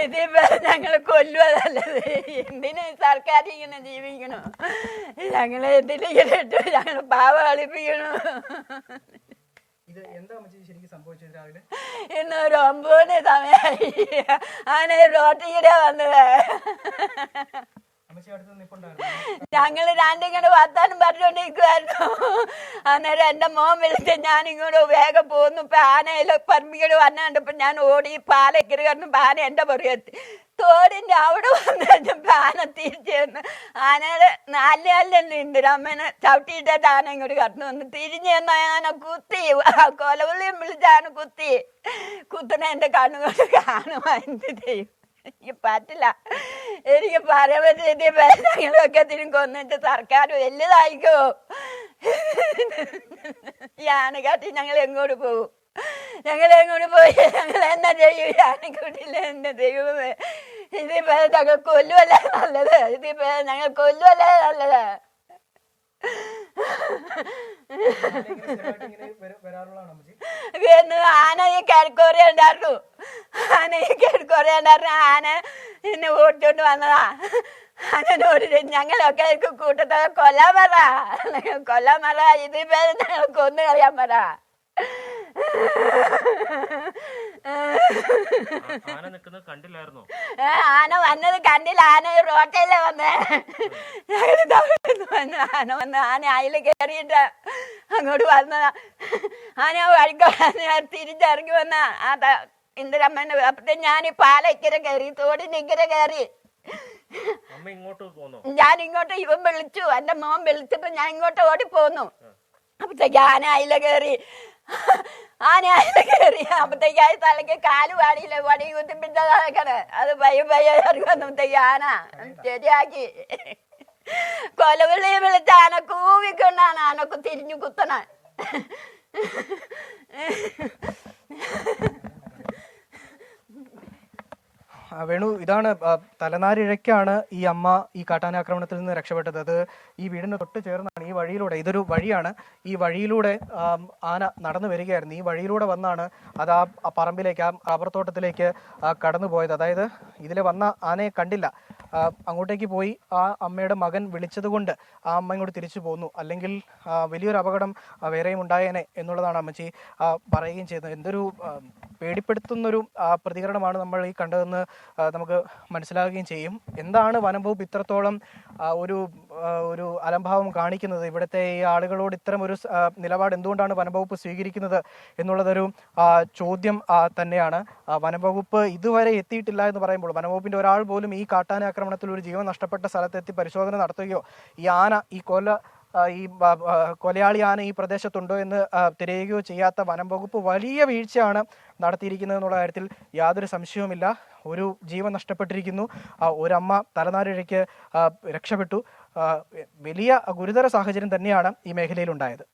ഇതിപ്പോ ഞങ്ങൾ കൊല്ലുക നല്ലത് എന്തിന് സർക്കാർ ഇങ്ങനെ ജീവിക്കണു? ഞങ്ങൾ എന്തിനിങ്ങനെ ഞങ്ങൾ പാവ കളിപ്പിക്കണു ഇന്ന് ഒരു ഒമ്പത് സമയമായി ആണ് റോട്ടിയുടെ വന്നത്. അമ്മച്ചി അടുത്ത് നിൽപ്പുണ്ടായിരുന്നു ഞങ്ങൾ രണ്ടും കൂടെ വർത്താനം പറഞ്ഞോണ്ടിരിക്കുവായിരുന്നു അന്നേരം എന്റെ മോൻ വിളിച്ച് ഞാൻ ഇങ്ങോട്ട് വേഗം പോന്നു. ആനയിൽ പറമ്പിക്കട് വന്നാണ്ടപ്പോ ഞാൻ ഓടി പാലക്കര് കിടന്നു ആന എന്റെ പുറകെത്തി തോടിന്റെ അവിടെ വന്നു പാന തിരിച്ചു വന്നു ആനയുടെ നാല് കാലിലുണ്ട് ഇന്ദിരാമ്മനെ ചവിട്ടിയിട്ടിട്ട് ആന ഇങ്ങോട്ട് കടന്നു വന്നു തിരിഞ്ഞു വന്ന ആന കുത്തി. കൊലവിളിയും വിളിച്ചാണ് കുത്തി. കുത്തണ എന്റെ കണ്ണുകൊണ്ട് കാണുവാ എന്ത് ചെയ്യും എനിക്ക് പറ്റില്ല. എനിക്ക് പറയാൻ പറ്റിയ ഞങ്ങളൊക്കെ തിരും കൊന്നിട്ട് സർക്കാർ വലുതായിക്കോ? യാനക്കാട്ടി ഞങ്ങൾ എങ്ങോട്ട് പോകും? ഞങ്ങൾ എങ്ങോട്ട് പോയി? ഞങ്ങൾ എന്നാ ചെയ്യും? യാനക്കൂട്ടില്ല എന്റെ ദൈവമേ. ഇതിപ്പോ ഞങ്ങൾ കൊല്ലുമല്ല നല്ലത്? ഇതിപ്പോ ഞങ്ങൾ കൊല്ലുമല്ല നല്ലത്? ആന ഈ കിഴക്കോറി ഉണ്ടായിരുന്നു ആന ഈ പറഞ്ഞ ആന എന്നെ ഓടിച്ചോണ്ട് വന്നതാ. ആനോട് ഞങ്ങളൊക്കെ കൂട്ടത്തെ കൊല്ലാൻ പറ കൊല്ലാൻ പറ ഇതിപ്പോ ഞങ്ങൾ കൊന്നു കളയാൻ പറ ആന വന്നത് കണ്ടില്ല. ആന റോട്ടയിലെ വന്നേ. ഞങ്ങൾ തമിഴ്ന്ന് വന്നു. ആന വന്ന് ആന അതിൽ കയറിയിട്ട് അങ്ങോട്ട് വന്നതാ. ആന വഴിക്കോടാൻ ഞാൻ തിരിച്ചിറങ്ങി വന്ന. ആ ഇന്ദിരമ്മേനെ അപ്പത്തെ ഞാൻ ഈ പാലക്കര കയറി തോടിനിക്കര കയറി. ഞാൻ ഇങ്ങോട്ട് ഇവൻ വിളിച്ചു. എന്റെ മോൻ വിളിച്ചപ്പോ ഞാൻ ഇങ്ങോട്ട് ഓടി പോന്നു അപ്പത്തേക്ക് ആന അയില കയറി. ആന അയില കയറി. അപ്പത്തേക്ക് ആ തലയ്ക്ക് കാൽ വാടിയില്ല. വടി കുത്തിപ്പിച്ചതാണ് അത് പയ്യ പയ്യ ഇറങ്ങി വന്നപ്പോഴത്തേക്ക് ആന ശരിയാക്കി. കൊലവിളി വിളിച്ച ആന കൂവിക്കൊണ്ടാണ് ആനക്ക് തിരിഞ്ഞു കുത്തണ ആ, വേണു ഇതാണ് തലനാരിഴയ്ക്കാണ് ഈ അമ്മ ഈ കാട്ടാനാക്രമണത്തിൽ നിന്ന് രക്ഷപ്പെട്ടത്. അത് ഈ വീടിന് തൊട്ട് ചേർന്നാണ് ഈ വഴിയിലൂടെ ഇതൊരു വഴിയാണ്. ഈ വഴിയിലൂടെ ആന നടന്നു വരികയായിരുന്നു. ഈ വഴിയിലൂടെ വന്നാണ് അത് ആ പറമ്പിലേക്ക് ആ റബ്ബർ തോട്ടത്തിലേക്ക് കടന്നു പോയത്. അതായത് ഇതിലെ വന്ന ആനയെ കണ്ടില്ല. അങ്ങോട്ടേക്ക് പോയി ആ അമ്മയുടെ മകൻ വിളിച്ചതുകൊണ്ട് ആ അമ്മ ഇങ്ങോട്ട് തിരിച്ചു പോന്നു. അല്ലെങ്കിൽ വലിയൊരു അപകടം വേറെയും ഉണ്ടായേനെ എന്നുള്ളതാണ് അമ്മച്ചി പറയുകയും ചെയ്തത്. എന്തൊരു പേടിപ്പെടുത്തുന്നൊരു പ്രതികരണമാണ് നമ്മൾ ഈ കണ്ടതെന്ന് നമുക്ക് മനസ്സിലാകുകയും ചെയ്യും. എന്താണ് വനം വകുപ്പ് ഇത്രത്തോളം ഒരു ഒരു അലംഭാവം കാണിക്കുന്നത്? ഇവിടുത്തെ ഈ ആളുകളോട് ഇത്തരം ഒരു നിലപാട് എന്തുകൊണ്ടാണ് വനം വകുപ്പ് സ്വീകരിക്കുന്നത് എന്നുള്ളതൊരു ചോദ്യം തന്നെയാണ്. വനംവകുപ്പ് വനം വകുപ്പ് ഇതുവരെ എത്തിയിട്ടില്ല എന്ന് പറയുമ്പോൾ വനംവകുപ്പിന്റെ ഒരാൾ പോലും ഈ കാട്ടാന ആക്രമണത്തിൽ ഒരു ജീവൻ നഷ്ടപ്പെട്ട സ്ഥലത്തെത്തി പരിശോധന നടത്തുകയോ ഈ ആന ഈ കൊല ആ, ഈ കൊലയാളി ആന ഈ പ്രദേശത്തുണ്ടോ എന്ന് തിരയുകയോ ചെയ്യാത്ത വനം വകുപ്പ് വലിയ വീഴ്ചയാണ് നടത്തിയിരിക്കുന്നത് എന്നുള്ള കാര്യത്തിൽ യാതൊരു സംശയവുമില്ല. ഒരു ജീവൻ നഷ്ടപ്പെട്ടിരിക്കുന്നു. ഒരമ്മ തലനാരിഴയ്ക്ക് രക്ഷപ്പെട്ടു. വലിയ ഗുരുതര സാഹചര്യം തന്നെയാണ് ഈ മേഖലയിൽ ഉണ്ടായത്